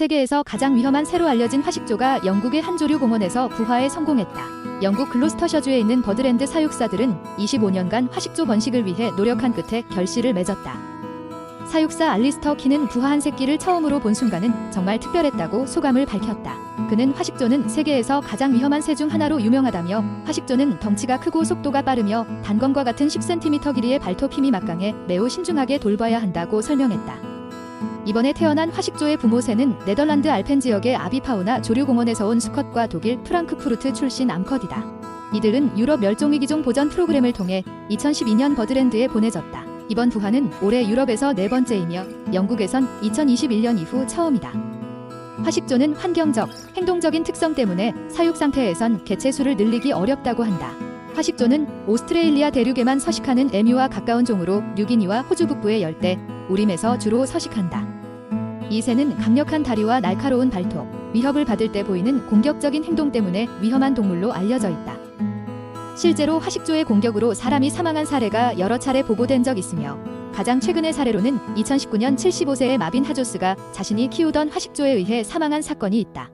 세계에서 가장 위험한 새로 알려진 화식조가 영국의 한 조류 공원에서 부화에 성공했다. 영국 글로스터셔주에 있는 버드랜드 사육사들은 25년간 화식조 번식을 위해 노력한 끝에 결실을 맺었다. 사육사 알리스터 키는 부화한 새끼를 처음으로 본 순간은 정말 특별했다고 소감을 밝혔다. 그는 화식조는 세계에서 가장 위험한 새 중 하나로 유명하다며 화식조는 덩치가 크고 속도가 빠르며 단검과 같은 10cm 길이의 발톱 힘이 막강해 매우 신중하게 돌봐야 한다고 설명했다. 이번에 태어난 화식조의 부모 새는 네덜란드 알펜 지역의 아비파우나 조류공원에서 온 수컷과 독일 프랑크푸르트 출신 암컷이다. 이들은 유럽 멸종위기종 보전 프로그램을 통해 2012년 버드랜드에 보내졌다. 이번 부화는 올해 유럽에서 네 번째이며 영국에선 2021년 이후 처음이다. 화식조는 환경적, 행동적인 특성 때문에 사육 상태에선 개체 수를 늘리기 어렵다고 한다. 화식조는 오스트레일리아 대륙에만 서식하는 에뮤와 가까운 종으로 뉴기니와 호주 북부의 열대, 우림에서 주로 서식한다. 이 새는 강력한 다리와 날카로운 발톱, 위협을 받을 때 보이는 공격적인 행동 때문에 위험한 동물로 알려져 있다. 실제로 화식조의 공격으로 사람이 사망한 사례가 여러 차례 보고된 적 있으며 가장 최근의 사례로는 2019년 75세의 마빈 하조스가 자신이 키우던 화식조에 의해 사망한 사건이 있다.